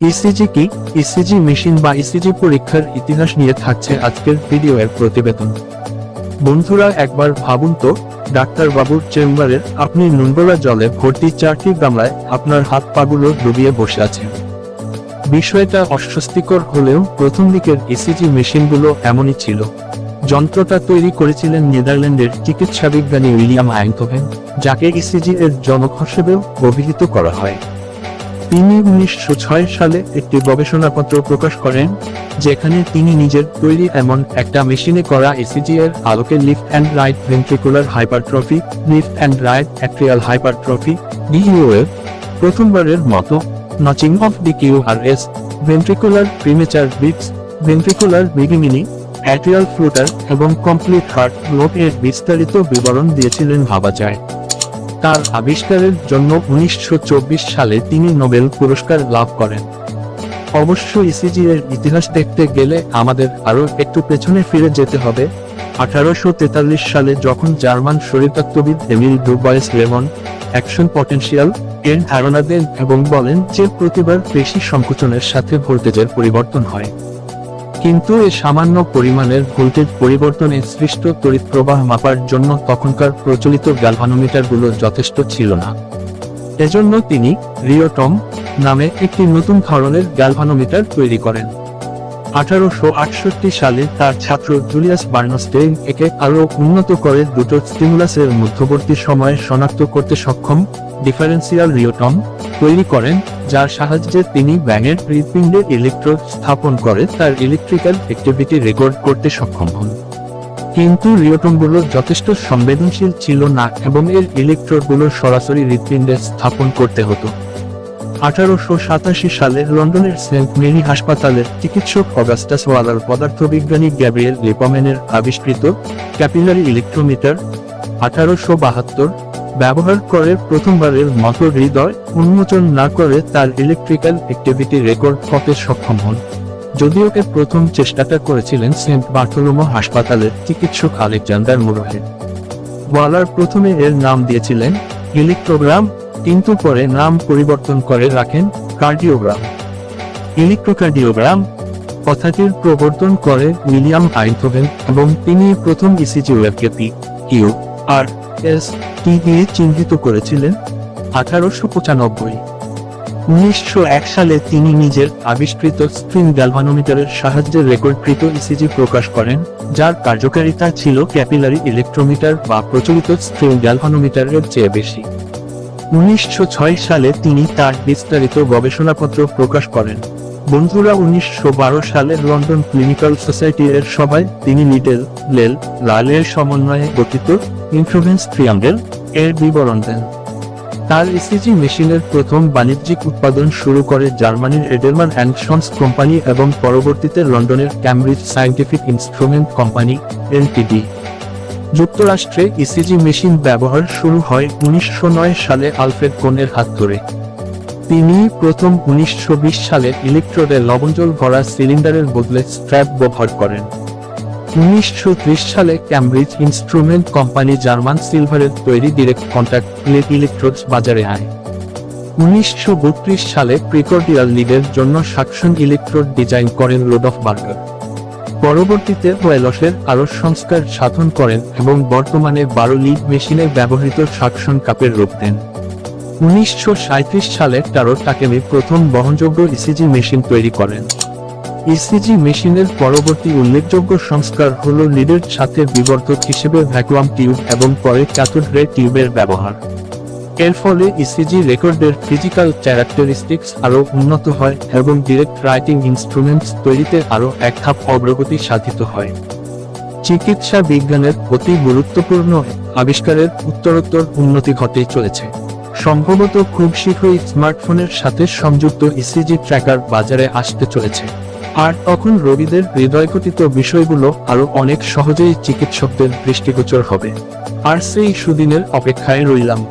ECG কি? ECG machine বা ECG পরীক্ষার ইতিহাস নিয়ে থাকছে আজকের ভিডিও এর প্রতিবেদন। বন্ধুরা, একবার ভাবুন তো, ডাক্তার বাবুর চেম্বারের আপনি নুনগোলা জলে ভর্তি চারটি গামলায় আপনার হাত পাগুলো ডুবিয়ে বসে আছেন বিষয়টা অস্বস্তিকর হলেও প্রথম দিকের ইসিজি মেশিনগুলো এমনই ছিল। যন্ত্রটা তৈরি করেছিলেন নেদারল্যান্ডের চিকিৎসা বিজ্ঞানী উইলিয়াম আইনথোভেন, যাকে ইসিজি এর জনক হিসেবেও অভিহিত করা হয়। তিনি উনিশশো ছয় সালে একটি গবেষণাপত্র প্রকাশ করেন, যেখানে তিনি নিজের তৈরি এমন একটা মেশিনে করা এসিজি এর আলোকে left and right ventricular hypertrophy, left and right atrial hypertrophy ডিইউএ প্রথমবারের মতো notching of R S ventricular premature beats, ventricular bigeminy atrial flutter এবং কমপ্লিট হার্ট ব্লক এর বিস্তারিত বিবরণ দিয়েছিলেন ভাবা যায়। তার আবিষ্কারের জন্য উনিশশো চব্বিশ সালে তিনি নোবেল পুরস্কার লাভ করেন। অবশ্য ইসিজি এর ইতিহাস দেখতে গেলে আমাদের আরও একটু পেছনে ফিরে যেতে হবে। আঠারোশো তেতাল্লিশ সালে যখন German শরীরতত্ত্ববিদ Emil Du Bois Reymond action potential এর ধারণা দেন এবং বলেন যে প্রতিবার পেশি সংকোচনের সাথে ভোল্টেজের পরিবর্তন হয়। কিন্তু এ সামান্য পরিমাণের ভোল্টেজ পরিবর্তনে সৃষ্ট তড়িৎ প্রবাহ মাপার জন্য তখনকার প্রচলিত গ্যালভানোমিটারগুলো যথেষ্ট ছিল না। এজন্য তিনি রিওটম নামে একটি নতুন ধরনের গ্যালভানোমিটার তৈরি করেন। আঠারোশো আটষট্টি সালে তার ছাত্র জুলিয়াস বার্নস্টেইন একে আরও উন্নত করে দুটো স্টিমুলাসের মধ্যবর্তী সময়ে শনাক্ত করতে সক্ষম ডিফারেন্সিয়াল রিওটম তৈরি করেন, যার সাহায্যে তিনি ব্যাঙের হৃৎপিণ্ডে ইলেকট্রোড স্থাপন করে তার ইলেকট্রিক্যাল অ্যাক্টিভিটি রেকর্ড করতে সক্ষম হন। কিন্তু রিওটমগুলো যথেষ্ট সংবেদনশীল ছিল না এবং এর ইলেকট্রোডগুলো সরাসরি হৃৎপিণ্ডে স্থাপন করতে হতো। আঠারোশো সাতাশি সালে লন্ডনের সেন্ট মেরি হাসপাতালের চিকিৎসক অগাস্টাস ওয়ালার পদার্থবিজ্ঞানী গ্যাব্রিয়েল লিপমেনের আবিষ্কৃত ক্যাপিলারি ইলেকট্রোমিটার আঠারোশো বাহাত্তর ব্যবহার করে প্রথমবারের মতো হৃদয় উন্মোচন না করে তার ইলেকট্রিক্যাল অ্যাক্টিভিটি রেকর্ড করতে সক্ষম হন। যদিও এর প্রথম চেষ্টাটা করেছিলেন সেন্ট বার্থোলোমো হাসপাতালের চিকিৎসক আলেকজান্ডার মুরোহেড ওয়ালার প্রথমে এর নাম দিয়েছিলেন ইলেকট্রোগ্রাম কিন্তু পরে নাম পরিবর্তন করে রাখেন কার্ডিওগ্রাম। ইলেকট্রোকার্ডিওগ্রাম কথাটির প্রবর্তন করে উইলিয়াম আইনথোভেন এবং তিনি প্রথম ECG ওয়েবকে P Q R S T দিয়ে চিহ্নিত করেছিলেন আঠারোশো পঁচানব্বই। উনিশশো এক সালে তিনি নিজের আবিষ্কৃত স্ট্রিং গ্যালভানোমিটারের সাহায্যে রেকর্ডকৃত ইসিজি প্রকাশ করেন, যার কার্যকারিতা ছিল ক্যাপিলারি ইলেকট্রোমিটার বা প্রচলিত স্ট্রিং গ্যালভানোমিটারের চেয়ে বেশি। উনিশশো ছয় সালে তিনি তার বিস্তারিত গবেষণাপত্র প্রকাশ করেন। বন্ধুরা, উনিশশো বারো সালে লন্ডন ক্লিনিক্যাল সোসাইটি এর সভায় তিনি লিটেল লেল লালের সমন্বয়ে গঠিত ইনফ্লুয়েন্স ট্রিয়াঙ্গেল এর বিবরণ দেন। তার ইসিজি মেশিনের প্রথম বাণিজ্যিক উৎপাদন শুরু করে জার্মানির এডেলম্যান অ্যান্ড সন্স কোম্পানি এবং পরবর্তীতে লন্ডনের Cambridge scientific instrument company LTD যুক্তরাষ্ট্রে ইসিজি মেশিন ব্যবহার শুরু হয় উনিশশো নয় সালে আলফ্রেড কোনের হাত ধরে। তিনি প্রথম উনিশশো সালে ইলেকট্রোডে লবণজল ভরা সিলিন্ডারের বদলে স্ট্র্যাপ ব্যবহার করেন। উনিশশো ত্রিশ সালে ক্যামব্রিজ ইনস্ট্রুমেন্ট কোম্পানি জার্মান সিলভারের তৈরি ডিরেক্ট কন্ট্যাক্ট ইলেকট্রোডস বাজারে আয়। উনিশশো বত্রিশ সালে প্রিকর্ডিয়াল লিডের জন্য সাকশন ইলেকট্রোড ডিজাইন করেন রোডফ বার্গার পরবর্তীতে ওয়েলসের আরও সংস্কার সাধন করেন এবং বর্তমানে বারো লিড মেশিনে ব্যবহৃত সাকশন কাপের রূপ দেন। উনিশশো সাঁইত্রিশ সালে টারো টাকেমি প্রথম বহনযোগ্য ইসিজি মেশিন তৈরি করেন। ইসিজি মেশিনের পরবর্তী উল্লেখযোগ্য সংস্কার হল লিডের সাথে বিবর্ধক হিসেবে ভ্যাকুয়াম টিউব এবং পরে ক্যাথোড রে টিউবের ব্যবহার। এর ফলে ইসিজি রেকর্ডের ফিজিক্যাল ক্যারেক্টারিস্টিক্স আরও উন্নত হয় এবং ডিরেক্ট রাইটিং ইনস্ট্রুমেন্টস তৈরিতে আরও এক ধাপ অগ্রগতি সাধিত হয়। চিকিৎসা বিজ্ঞানের অতি গুরুত্বপূর্ণ আবিষ্কারের উত্তরোত্তর উন্নতি ঘটে চলেছে। সম্ভবত খুব শীঘ্রই স্মার্টফোনের সাথে সংযুক্ত ইসিজি ট্র্যাকার বাজারে আসতে চলেছে। আর তখন রোগীদের হৃদয়ঘটিত বিষয়গুলো আরও অনেক সহজেই চিকিৎসকদের দৃষ্টিগোচর হবে। আর সেই সুদিনের অপেক্ষায় রইলাম।